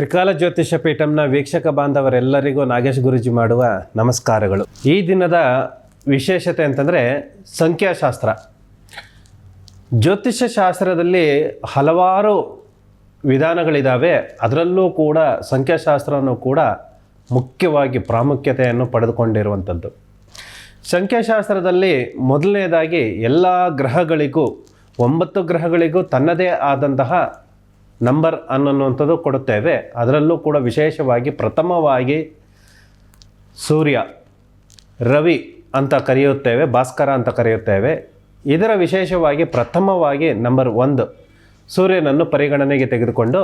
ತ್ರಿಕಾಲ ಜ್ಯೋತಿಷ ಪೀಠಂನ ವೀಕ್ಷಕ ಬಾಂಧವರೆಲ್ಲರಿಗೂ ನಾಗೇಶ್ ಗುರುಜಿ ಮಾಡುವ ನಮಸ್ಕಾರಗಳು. ಈ ದಿನದ ವಿಶೇಷತೆ ಅಂತಂದರೆ ಸಂಖ್ಯಾಶಾಸ್ತ್ರ. ಜ್ಯೋತಿಷ್ಯ ಶಾಸ್ತ್ರದಲ್ಲಿ ಹಲವಾರು ವಿಧಾನಗಳಿದ್ದಾವೆ ಅದರಲ್ಲೂ ಕೂಡ ಸಂಖ್ಯಾಶಾಸ್ತ್ರನೂ ಕೂಡ ಮುಖ್ಯವಾಗಿ ಪ್ರಾಮುಖ್ಯತೆಯನ್ನು ಪಡೆದುಕೊಂಡಿರುವಂಥದ್ದು. ಸಂಖ್ಯಾಶಾಸ್ತ್ರದಲ್ಲಿ ಮೊದಲನೇದಾಗಿ ಎಲ್ಲ ಗ್ರಹಗಳಿಗೂ, ಒಂಬತ್ತು ಗ್ರಹಗಳಿಗೂ ತನ್ನದೇ ಆದಂತಹ ನಂಬರ್ ಅನ್ನುವಂಥದ್ದು ಕೊಡುತ್ತೇವೆ ಅದರಲ್ಲೂ ಕೂಡ ವಿಶೇಷವಾಗಿ ಪ್ರಥಮವಾಗಿ ಸೂರ್ಯ, ರವಿ ಅಂತ ಕರೆಯುತ್ತೇವೆ, ಭಾಸ್ಕರ ಅಂತ ಕರೆಯುತ್ತೇವೆ. ಇದರ ವಿಶೇಷವಾಗಿ ಪ್ರಥಮವಾಗಿ ನಂಬರ್ ಒಂದು ಸೂರ್ಯನನ್ನು ಪರಿಗಣನೆಗೆ ತೆಗೆದುಕೊಂಡು,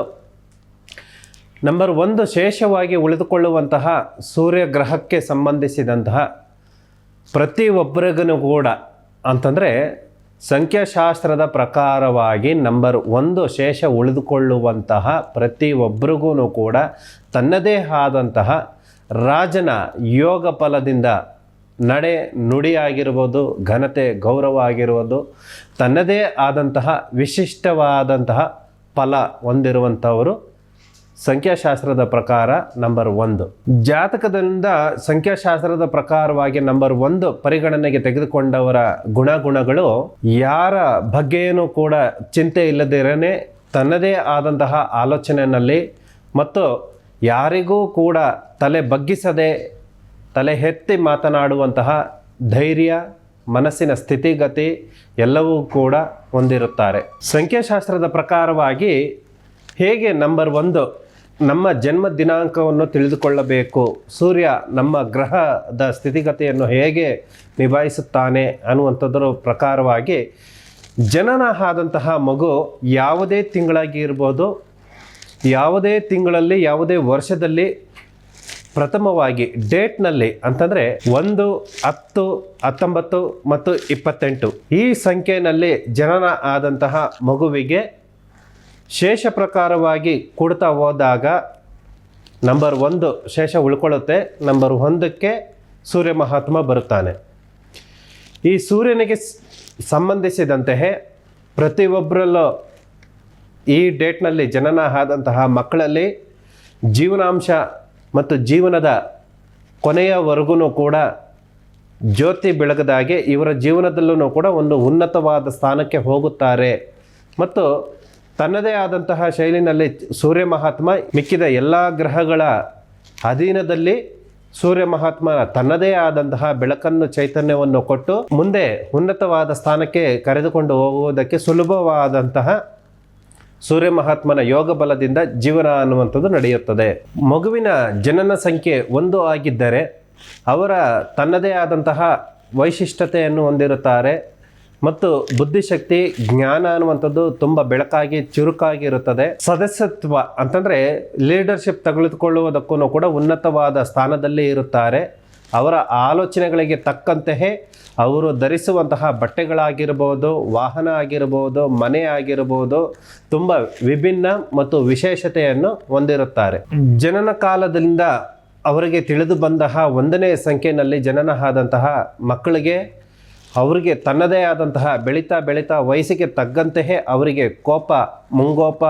ನಂಬರ್ ಒಂದು ಶೇಷವಾಗಿ ಉಳಿದುಕೊಳ್ಳುವಂತಹ ಸೂರ್ಯ ಗ್ರಹಕ್ಕೆ ಸಂಬಂಧಿಸಿದಂತಹ ಪ್ರತಿಯೊಬ್ಬರಿಗೂ ಕೂಡ ಅಂತಂದರೆ ಸಂಖ್ಯಾಶಾಸ್ತ್ರದ ಪ್ರಕಾರವಾಗಿ ನಂಬರ್ ಒಂದು ಶೇಷ ಉಳಿದುಕೊಳ್ಳುವಂತಹ ಪ್ರತಿಯೊಬ್ಬರಿಗೂ ಕೂಡ ತನ್ನದೇ ಆದಂತಹ ರಾಜನ ಯೋಗ ಫಲದಿಂದ ನಡೆ ನುಡಿಯಾಗಿರ್ಬೋದು ಘನತೆ ಗೌರವ ಆಗಿರ್ಬೋದು ತನ್ನದೇ ಆದಂತಹ ವಿಶಿಷ್ಟವಾದಂತಹ ಫಲ ಹೊಂದಿರುವಂಥವರು ಸಂಖ್ಯಾಶಾಸ್ತ್ರದ ಪ್ರಕಾರ ನಂಬರ್ ಒಂದು. ಜಾತಕದಿಂದ ಸಂಖ್ಯಾಶಾಸ್ತ್ರದ ಪ್ರಕಾರವಾಗಿ ನಂಬರ್ ಒಂದು ಪರಿಗಣನೆಗೆ ತೆಗೆದುಕೊಂಡವರ ಗುಣಗುಣಗಳು ಯಾರ ಬಗ್ಗೆಯೂ ಕೂಡ ಚಿಂತೆ ಇಲ್ಲದಿರೇ ತನ್ನದೇ ಆದಂತಹ ಆಲೋಚನೆಯಲ್ಲಿ ಮತ್ತು ಯಾರಿಗೂ ಕೂಡ ತಲೆ ಬಗ್ಗಿಸದೆ ತಲೆ ಎತ್ತಿ ಮಾತನಾಡುವಂತಹ ಧೈರ್ಯ, ಮನಸ್ಸಿನ ಸ್ಥಿತಿಗತಿ ಎಲ್ಲವೂ ಕೂಡ ಹೊಂದಿರುತ್ತಾರೆ. ಸಂಖ್ಯಾಶಾಸ್ತ್ರದ ಪ್ರಕಾರವಾಗಿ ಹೇಗೆ ನಂಬರ್ ಒಂದು ನಮ್ಮ ಜನ್ಮ ದಿನಾಂಕವನ್ನು ತಿಳಿದುಕೊಳ್ಳಬೇಕು. ಸೂರ್ಯ ನಮ್ಮ ಗ್ರಹದ ಸ್ಥಿತಿಗತಿಯನ್ನು ಹೇಗೆ ನಿಭಾಯಿಸುತ್ತಾನೆ ಅನ್ನುವಂಥದ್ರ ಪ್ರಕಾರವಾಗಿ ಜನನ ಆದಂತಹ ಮಗು ಯಾವುದೇ ತಿಂಗಳಾಗಿ ಇರ್ಬೋದು, ಯಾವುದೇ ತಿಂಗಳಲ್ಲಿ, ಯಾವುದೇ ವರ್ಷದಲ್ಲಿ ಪ್ರಥಮವಾಗಿ ಡೇಟ್ನಲ್ಲಿ ಅಂತಂದರೆ ಒಂದು, ಹತ್ತು, ಹತ್ತೊಂಬತ್ತು ಮತ್ತು ಇಪ್ಪತ್ತೆಂಟು ಈ ಸಂಖ್ಯೆಯಲ್ಲಿ ಜನನ ಆದಂತಹ ಮಗುವಿಗೆ ಶೇಷ ಪ್ರಕಾರವಾಗಿ ಕೊಡ್ತಾ ಹೋದಾಗ ನಂಬರ್ ಒಂದು ಶೇಷ ಉಳ್ಕೊಳ್ಳುತ್ತೆ, ನಂಬರ್ ಒಂದಕ್ಕೆ ಸೂರ್ಯ ಮಹಾತ್ಮ ಬರುತ್ತಾನೆ. ಈ ಸೂರ್ಯನಿಗೆ ಸಂಬಂಧಿಸಿದಂತೆ ಪ್ರತಿಯೊಬ್ಬರಲ್ಲೂ ಈ ಡೇಟ್ನಲ್ಲಿ ಜನನ ಆದಂತಹ ಮಕ್ಕಳಲ್ಲಿ ಜೀವನಾಂಶ ಮತ್ತು ಜೀವನದ ಕೊನೆಯವರೆಗೂ ಕೂಡ ಜ್ಯೋತಿ ಬೆಳಗದಾಗೆ ಇವರ ಜೀವನದಲ್ಲೂ ಕೂಡ ಒಂದು ಉನ್ನತವಾದ ಸ್ಥಾನಕ್ಕೆ ಹೋಗುತ್ತಾರೆ. ಮತ್ತು ತನ್ನದೇ ಆದಂತಹ ಶೈಲಿನಲ್ಲಿ ಸೂರ್ಯ ಮಹಾತ್ಮ ಮಿಕ್ಕಿದ ಎಲ್ಲ ಗ್ರಹಗಳ ಅಧೀನದಲ್ಲಿ ಸೂರ್ಯ ಮಹಾತ್ಮ ತನ್ನದೇ ಆದಂತಹ ಬೆಳಕನ್ನು ಚೈತನ್ಯವನ್ನು ಕೊಟ್ಟು ಮುಂದೆ ಉನ್ನತವಾದ ಸ್ಥಾನಕ್ಕೆ ಕರೆದುಕೊಂಡು ಹೋಗುವುದಕ್ಕೆ ಸುಲಭವಾದಂತಹ ಸೂರ್ಯ ಮಹಾತ್ಮನ ಯೋಗ ಬಲದಿಂದ ಜೀವನ ಅನ್ನುವಂಥದ್ದು ನಡೆಯುತ್ತದೆ. ಮಗುವಿನ ಜನನ ಸಂಖ್ಯೆ ಒಂದು ಆಗಿದ್ದರೆ ಅವರ ತನ್ನದೇ ಆದಂತಹ ವೈಶಿಷ್ಟ್ಯತೆಯನ್ನು ಹೊಂದಿರುತ್ತಾರೆ. ಮತ್ತು ಬುದ್ಧಿಶಕ್ತಿ, ಜ್ಞಾನ ಅನ್ನುವಂಥದ್ದು ತುಂಬ ಬೆಳಕಾಗಿ ಚುರುಕಾಗಿರುತ್ತದೆ ಸದಸ್ಯತ್ವ ಅಂತಂದರೆ ಲೀಡರ್ಶಿಪ್ ತೆಗೆದುಕೊಳ್ಳುವುದಕ್ಕೂ ಕೂಡ ಉನ್ನತವಾದ ಸ್ಥಾನದಲ್ಲಿ ಇರುತ್ತಾರೆ. ಅವರ ಆಲೋಚನೆಗಳಿಗೆ ತಕ್ಕಂತೆಯೇ ಅವರು ಧರಿಸುವಂತಹ ಬಟ್ಟೆಗಳಾಗಿರ್ಬೋದು, ವಾಹನ ಆಗಿರ್ಬೋದು, ಮನೆ ಆಗಿರ್ಬೋದು, ತುಂಬ ವಿಭಿನ್ನ ಮತ್ತು ವಿಶೇಷತೆಯನ್ನು ಹೊಂದಿರುತ್ತಾರೆ. ಜನನ ಕಾಲದಿಂದ ಅವರಿಗೆ ತಿಳಿದು ಬಂದಹ ಒಂದನೇ ಸಂಖ್ಯೆಯಲ್ಲಿ ಜನನ ಆದಂತಹ ಮಕ್ಕಳಿಗೆ ಅವರಿಗೆ ತನ್ನದೇ ಆದಂತಹ ಬೆಳೀತಾ ಬೆಳೀತಾ ವಯಸ್ಸಿಗೆ ತಗ್ಗಂತೆಯೇ ಅವರಿಗೆ ಕೋಪ, ಮುಂಗೋಪ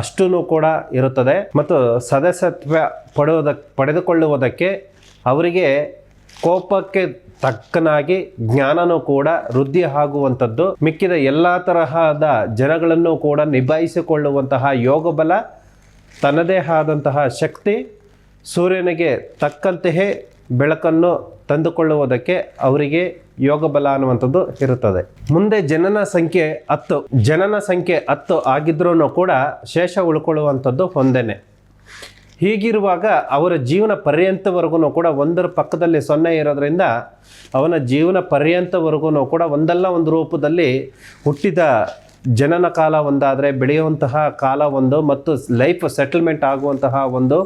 ಅಷ್ಟೂ ಕೂಡ ಇರುತ್ತದೆ. ಮತ್ತು ಸದಸ್ಯತ್ವ ಪಡೆಯುವುದ ಪಡೆದುಕೊಳ್ಳುವುದಕ್ಕೆ ಅವರಿಗೆ ಕೋಪಕ್ಕೆ ತಕ್ಕನಾಗಿ ಜ್ಞಾನನೂ ಕೂಡ ವೃದ್ಧಿ ಆಗುವಂಥದ್ದು. ಮಿಕ್ಕಿದ ಎಲ್ಲ ತರಹದ ಜನಗಳನ್ನು ಕೂಡ ನಿಭಾಯಿಸಿಕೊಳ್ಳುವಂತಹ ಯೋಗ ಬಲ ತನ್ನದೇ ಆದಂತಹ ಶಕ್ತಿ, ಸೂರ್ಯನಿಗೆ ತಕ್ಕಂತೆಯೇ ಬೆಳಕನ್ನು ತಂದುಕೊಳ್ಳುವುದಕ್ಕೆ ಅವರಿಗೆ ಯೋಗ ಬಲ ಅನ್ನುವಂಥದ್ದು ಇರುತ್ತದೆ. ಮುಂದೆ ಜನನ ಸಂಖ್ಯೆ ಹತ್ತು. ಜನನ ಸಂಖ್ಯೆ ಹತ್ತು ಆಗಿದ್ರೂ ಕೂಡ ಶೇಷ ಉಳ್ಕೊಳ್ಳುವಂಥದ್ದು ಒಂದೇನೆ. ಹೀಗಿರುವಾಗ ಅವರ ಜೀವನ ಪರ್ಯಂತವರೆಗೂ ಕೂಡ ಒಂದರ ಪಕ್ಕದಲ್ಲಿ ಸೊನ್ನೆ ಇರೋದ್ರಿಂದ ಅವನ ಜೀವನ ಪರ್ಯಂತವರೆಗೂ ಕೂಡ ಒಂದಲ್ಲ ಒಂದು ರೂಪದಲ್ಲಿ ಹುಟ್ಟಿದ ಜನನ ಕಾಲ ಒಂದಾದರೆ ಬೆಳೆಯುವಂತಹ ಕಾಲ ಒಂದು ಮತ್ತು ಲೈಫ್ ಸೆಟಲ್ಮೆಂಟ್ ಆಗುವಂತಹ ಒಂದು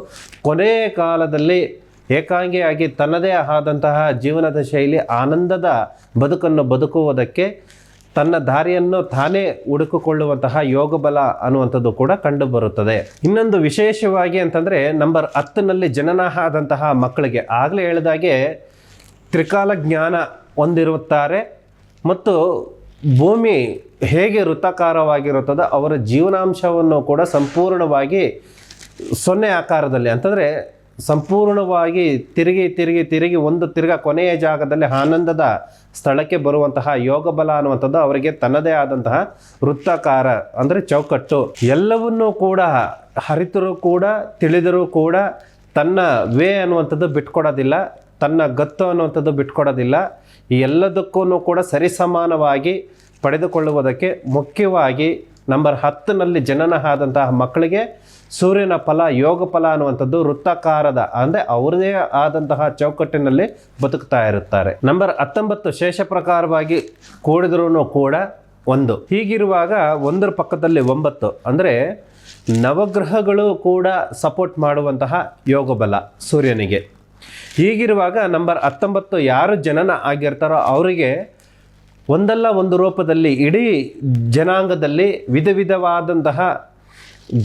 ಕೊನೆಯ ಕಾಲದಲ್ಲಿ ಏಕಾಂಗಿಯಾಗಿ ತನ್ನದೇ ಆದಂತಹ ಜೀವನದ ಶೈಲಿ ಆನಂದದ ಬದುಕನ್ನು ಬದುಕುವುದಕ್ಕೆ ತನ್ನ ದಾರಿಯನ್ನು ತಾನೇ ಹುಡುಕಿಕೊಳ್ಳುವಂತಹ ಯೋಗ ಬಲ ಅನ್ನುವಂಥದ್ದು ಕೂಡ ಕಂಡುಬರುತ್ತದೆ. ಇನ್ನೊಂದು ವಿಶೇಷವಾಗಿ ಅಂತಂದರೆ ನಂಬರ್ ಹತ್ತಿನಲ್ಲಿ ಜನನ ಆದಂತಹ ಮಕ್ಕಳಿಗೆ ಆಗಲೇ ಹೇಳಿದಾಗೆ ತ್ರಿಕಾಲ ಜ್ಞಾನ ಹೊಂದಿರುತ್ತಾರೆ ಮತ್ತು ಭೂಮಿ ಹೇಗೆ ವೃತ್ತಾಕಾರವಾಗಿರುತ್ತದೋ ಅವರ ಜೀವನಾಂಶವನ್ನು ಕೂಡ ಸಂಪೂರ್ಣವಾಗಿ ಸೊನ್ನೆ ಆಕಾರದಲ್ಲಿ ಅಂತಂದರೆ ಸಂಪೂರ್ಣವಾಗಿ ತಿರುಗಿ ತಿರುಗಿ ತಿರುಗಿ ಒಂದು ತಿರ್ಗ ಕೊನೆಯ ಜಾಗದಲ್ಲಿ ಆನಂದದ ಸ್ಥಳಕ್ಕೆ ಬರುವಂತಹ ಯೋಗ ಬಲ ಅನ್ನುವಂಥದ್ದು ಅವರಿಗೆ ತನ್ನದೇ ಆದಂತಹ ವೃತ್ತಾಕಾರ, ಅಂದರೆ ಚೌಕಟ್ಟು. ಎಲ್ಲವನ್ನೂ ಕೂಡ ಹರಿತರೂ ಕೂಡ, ತಿಳಿದರೂ ಕೂಡ ತನ್ನ ವೇ ಅನ್ನುವಂಥದ್ದು ಬಿಟ್ಕೊಡೋದಿಲ್ಲ, ತನ್ನ ಗತ್ತು ಅನ್ನುವಂಥದ್ದು ಬಿಟ್ಕೊಡೋದಿಲ್ಲ. ಈ ಎಲ್ಲದಕ್ಕೂ ಕೂಡ ಸರಿಸಮಾನವಾಗಿ ಪಡೆದುಕೊಳ್ಳುವುದಕ್ಕೆ ಮುಖ್ಯವಾಗಿ ನಂಬರ್ ಹತ್ತಿನಲ್ಲಿ ಜನನ ಆದಂತಹ ಮಕ್ಕಳಿಗೆ ಸೂರ್ಯನ ಫಲ, ಯೋಗ ಫಲ ಅನ್ನುವಂಥದ್ದು ವೃತ್ತಾಕಾರದ, ಅಂದರೆ ಅವರದೇ ಆದಂತಹ ಚೌಕಟ್ಟಿನಲ್ಲಿ ಬದುಕ್ತಾ ಇರುತ್ತಾರೆ. ನಂಬರ್ ಹತ್ತೊಂಬತ್ತು, ಶೇಷ ಪ್ರಕಾರವಾಗಿ ಕೂಡಿದ್ರೂ ಕೂಡ ಒಂದು. ಹೀಗಿರುವಾಗ ಒಂದರ ಪಕ್ಕದಲ್ಲಿ ಒಂಬತ್ತು, ಅಂದರೆ ನವಗ್ರಹಗಳು ಕೂಡ ಸಪೋರ್ಟ್ ಮಾಡುವಂತಹ ಯೋಗ ಬಲ ಸೂರ್ಯನಿಗೆ. ಹೀಗಿರುವಾಗ ನಂಬರ್ ಹತ್ತೊಂಬತ್ತು, ಯಾರು ಜನನ ಆಗಿರ್ತಾರೋ ಅವರಿಗೆ ಒಂದಲ್ಲ ಒಂದು ರೂಪದಲ್ಲಿ ಇಡೀ ಜನಾಂಗದಲ್ಲಿ ವಿಧ ವಿಧವಾದಂತಹ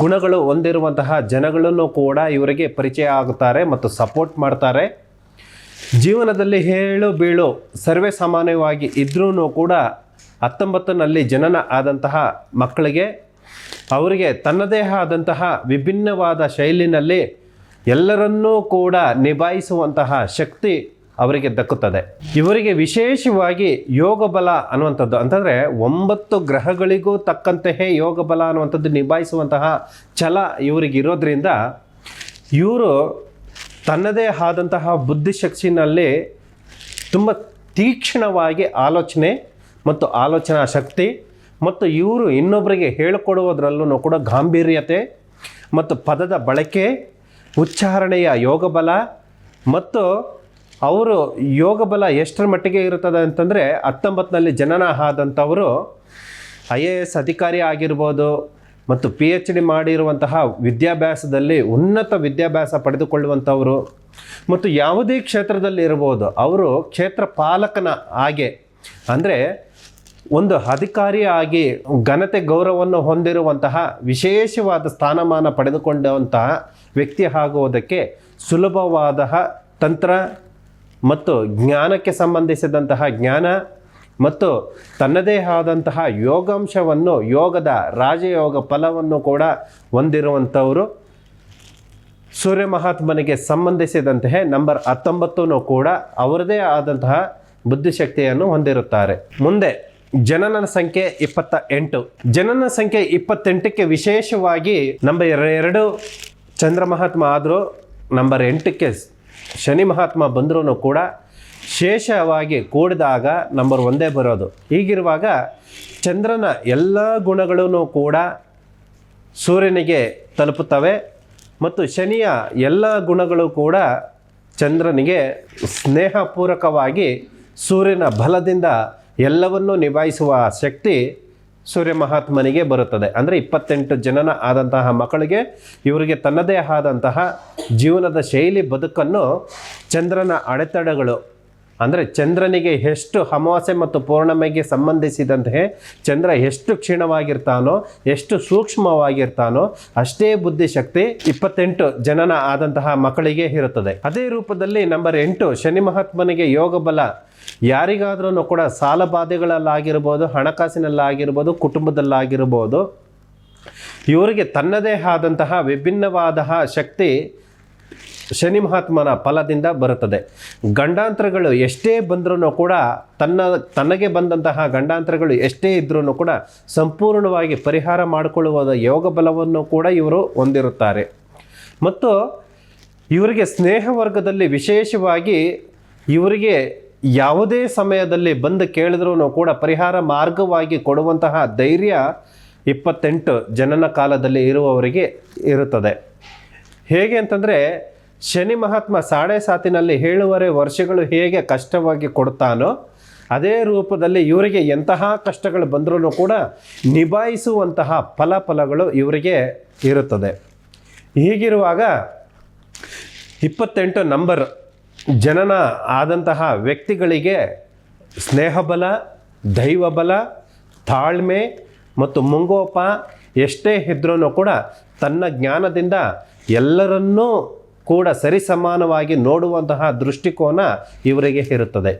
ಗುಣಗಳು ಹೊಂದಿರುವಂತಹ ಜನಗಳನ್ನು ಕೂಡ ಇವರಿಗೆ ಪರಿಚಯ ಆಗುತ್ತಾರೆ ಮತ್ತು ಸಪೋರ್ಟ್ ಮಾಡ್ತಾರೆ. ಜೀವನದಲ್ಲಿ ಹೇಳು ಬೀಳು, ಸರ್ವೇ ಸಾಮಾನ್ಯವಾಗಿ ಇದ್ರೂ ಕೂಡ ಹತ್ತೊಂಬತ್ತನಲ್ಲಿ ಜನನ ಆದಂತಹ ಮಕ್ಕಳಿಗೆ, ಅವರಿಗೆ ತನ್ನದೇ ಆದಂತಹ ವಿಭಿನ್ನವಾದ ಶೈಲಿನಲ್ಲಿ ಎಲ್ಲರನ್ನೂ ಕೂಡ ನಿಭಾಯಿಸುವಂತಹ ಶಕ್ತಿ ಅವರಿಗೆ ದಕ್ಕುತ್ತದೆ. ಇವರಿಗೆ ವಿಶೇಷವಾಗಿ ಯೋಗ ಬಲ ಅನ್ನುವಂಥದ್ದು ಅಂತಂದರೆ ಒಂಬತ್ತು ಗ್ರಹಗಳಿಗೂ ತಕ್ಕಂತೆಯೇ ಯೋಗ ಬಲ ಅನ್ನುವಂಥದ್ದು ನಿಭಾಯಿಸುವಂತಹ ಛಲ ಇವರಿಗೆ ಇರೋದ್ರಿಂದ ಇವರು ತನ್ನದೇ ಆದಂತಹ ಬುದ್ಧಿಶಕ್ತಿನಲ್ಲಿ ತುಂಬ ತೀಕ್ಷ್ಣವಾಗಿ ಆಲೋಚನೆ ಮತ್ತು ಆಲೋಚನಾ ಶಕ್ತಿ ಮತ್ತು ಇವರು ಇನ್ನೊಬ್ಬರಿಗೆ ಹೇಳಿಕೊಡುವುದರಲ್ಲೂ ಕೂಡ ಗಾಂಭೀರ್ಯತೆ ಮತ್ತು ಪದದ ಬಳಕೆ, ಉಚ್ಚಾರಣೆಯ ಯೋಗ ಬಲ ಮತ್ತು ಅವರು ಯೋಗ ಬಲ ಎಷ್ಟರ ಮಟ್ಟಿಗೆ ಇರುತ್ತದೆ ಅಂತಂದರೆ ಹತ್ತೊಂಬತ್ತನಲ್ಲಿ ಜನನ ಆದಂಥವರು ಐ ಎ ಎಸ್ ಅಧಿಕಾರಿ ಆಗಿರ್ಬೋದು ಮತ್ತು ಪಿ ಎಚ್ ಡಿ ಮಾಡಿರುವಂತಹ ವಿದ್ಯಾಭ್ಯಾಸದಲ್ಲಿ ಉನ್ನತ ವಿದ್ಯಾಭ್ಯಾಸ ಪಡೆದುಕೊಳ್ಳುವಂಥವರು. ಮತ್ತು ಯಾವುದೇ ಕ್ಷೇತ್ರದಲ್ಲಿ ಇರ್ಬೋದು, ಅವರು ಕ್ಷೇತ್ರ ಪಾಲಕನ ಹಾಗೆ. ಅಂದರೆ ಒಂದು ಅಧಿಕಾರಿಯಾಗಿ ಘನತೆ ಗೌರವವನ್ನು ಹೊಂದಿರುವಂತಹ ವಿಶೇಷವಾದ ಸ್ಥಾನಮಾನ ಪಡೆದುಕೊಂಡಂತಹ ವ್ಯಕ್ತಿ ಆಗುವುದಕ್ಕೆ ಸುಲಭವಾದ ತಂತ್ರ ಮತ್ತು ಜ್ಞಾನಕ್ಕೆ ಸಂಬಂಧಿಸಿದಂತಹ ಜ್ಞಾನ ಮತ್ತು ತನ್ನದೇ ಆದಂತಹ ಯೋಗಾಂಶವನ್ನು, ಯೋಗದ ರಾಜಯೋಗ ಫಲವನ್ನು ಕೂಡ ಹೊಂದಿರುವಂಥವರು ಸೂರ್ಯ ಮಹಾತ್ಮನಿಗೆ ಸಂಬಂಧಿಸಿದಂತೆ ನಂಬರ್ ಹತ್ತೊಂಬತ್ತೂ ಕೂಡ ಅವರದೇ ಆದಂತಹ ಬುದ್ಧಿಶಕ್ತಿಯನ್ನು ಹೊಂದಿರುತ್ತಾರೆ. ಮುಂದೆ ಜನನ ಸಂಖ್ಯೆ ಇಪ್ಪತ್ತ ಎಂಟು ಜನನ ಸಂಖ್ಯೆ ಇಪ್ಪತ್ತೆಂಟಕ್ಕೆ ವಿಶೇಷವಾಗಿ ನಂಬರ್ ಎರಡು ಚಂದ್ರ ಮಹಾತ್ಮ ಆದರೂ ನಂಬರ್ ಎಂಟಕ್ಕೆ ಶನಿ ಮಹಾತ್ಮ ಬಂದರೂ ಕೂಡ ಶೇಷವಾಗಿ ಕೂಡಿದಾಗ ನಂಬರ್ ಒಂದೇ ಬರೋದು. ಹೀಗಿರುವಾಗ ಚಂದ್ರನ ಎಲ್ಲ ಗುಣಗಳೂ ಕೂಡ ಸೂರ್ಯನಿಗೆ ತಲುಪುತ್ತವೆ ಮತ್ತು ಶನಿಯ ಎಲ್ಲ ಗುಣಗಳು ಕೂಡ ಚಂದ್ರನಿಗೆ ಸ್ನೇಹಪೂರಕವಾಗಿ ಸೂರ್ಯನ ಬಲದಿಂದ ಎಲ್ಲವನ್ನೂ ನಿಭಾಯಿಸುವ ಶಕ್ತಿ ಸೂರ್ಯ ಮಹಾತ್ಮನಿಗೆ ಬರುತ್ತದೆ. ಅಂದರೆ ಇಪ್ಪತ್ತೆಂಟು ಜನನ ಆದಂತಹ ಮಕ್ಕಳಿಗೆ ಇವರಿಗೆ ತನ್ನದೇ ಆದಂತಹ ಜೀವನದ ಶೈಲಿ ಬದುಕನ್ನು ಚಂದ್ರನ ಅಡೆತಡೆಗಳು ಅಂದರೆ ಚಂದ್ರನಿಗೆ ಎಷ್ಟು ಅಮಾವಾಸ್ಯೆ ಮತ್ತು ಪೂರ್ಣಿಮೆಗೆ ಸಂಬಂಧಿಸಿದಂತೆ ಚಂದ್ರ ಎಷ್ಟು ಕ್ಷೀಣವಾಗಿರ್ತಾನೋ, ಎಷ್ಟು ಸೂಕ್ಷ್ಮವಾಗಿರ್ತಾನೋ, ಅಷ್ಟೇ ಬುದ್ಧಿಶಕ್ತಿ ಇಪ್ಪತ್ತೆಂಟು ಜನನ ಆದಂತಹ ಮಕ್ಕಳಿಗೆ ಇರುತ್ತದೆ. ಅದೇ ರೂಪದಲ್ಲಿ ನಂಬರ್ ಎಂಟು, ಶನಿ ಮಹಾತ್ಮನಿಗೆ ಯೋಗ ಬಲ. ಯಾರಿಗಾದ್ರೂ ಕೂಡ ಸಾಲ ಬಾಧೆಗಳಲ್ಲಾಗಿರ್ಬೋದು, ಹಣಕಾಸಿನಲ್ಲಾಗಿರ್ಬೋದು, ಕುಟುಂಬದಲ್ಲಾಗಿರ್ಬೋದು, ಇವರಿಗೆ ತನ್ನದೇ ಆದಂತಹ ವಿಭಿನ್ನವಾದ ಶಕ್ತಿ ಶನಿ ಮಹಾತ್ಮನ ಫಲದಿಂದ ಬರುತ್ತದೆ. ಗಂಡಾಂತರಗಳು ಎಷ್ಟೇ ಬಂದರೂ ಕೂಡ ತನ್ನ, ತನಗೆ ಬಂದಂತಹ ಗಂಡಾಂತರಗಳು ಎಷ್ಟೇ ಇದ್ರೂ ಕೂಡ ಸಂಪೂರ್ಣವಾಗಿ ಪರಿಹಾರ ಮಾಡಿಕೊಳ್ಳುವ ಯೋಗ ಬಲವನ್ನು ಕೂಡ ಇವರು ಹೊಂದಿರುತ್ತಾರೆ. ಮತ್ತು ಇವರಿಗೆ ಸ್ನೇಹ ವರ್ಗದಲ್ಲಿ ವಿಶೇಷವಾಗಿ ಇವರಿಗೆ ಯಾವುದೇ ಸಮಯದಲ್ಲಿ ಬಂದು ಕೇಳಿದ್ರೂ ಕೂಡ ಪರಿಹಾರ ಮಾರ್ಗವಾಗಿ ಕೊಡುವಂತಹ ಧೈರ್ಯ ಇಪ್ಪತ್ತೆಂಟು ಜನನ ಕಾಲದಲ್ಲಿ ಇರುವವರಿಗೆ ಇರುತ್ತದೆ. ಹೇಗೆ ಅಂತಂದರೆ ಶನಿ ಮಹಾತ್ಮ ಸಾಡೆ ಸಾತಿನಲ್ಲಿ ಏಳುವರೆ ವರ್ಷಗಳು ಹೇಗೆ ಕಷ್ಟವಾಗಿ ಕೊಡ್ತಾನೋ ಅದೇ ರೂಪದಲ್ಲಿ ಇವರಿಗೆ ಎಂತಹ ಕಷ್ಟಗಳು ಬಂದರೂ ಕೂಡ ನಿಭಾಯಿಸುವಂತಹ ಫಲಫಲಗಳು ಇವರಿಗೆ ಇರುತ್ತದೆ. ಹೀಗಿರುವಾಗ ಇಪ್ಪತ್ತೆಂಟು ನಂಬರ್ ಜನನ ಆದಂತಹ ವ್ಯಕ್ತಿಗಳಿಗೆ ಸ್ನೇಹಬಲ, ದೈವಬಲ, ತಾಳ್ಮೆ ಮತ್ತು ಮುಂಗೋಪ ಎಷ್ಟೇ ಇದ್ರೂ ಕೂಡ ತನ್ನ ಜ್ಞಾನದಿಂದ ಎಲ್ಲರನ್ನೂ ಕೂಡ ಸರಿಸಮಾನವಾಗಿ ನೋಡುವಂತಹ ದೃಷ್ಟಿಕೋನ ಇವರಿಗೆ ಇರುತ್ತದೆ.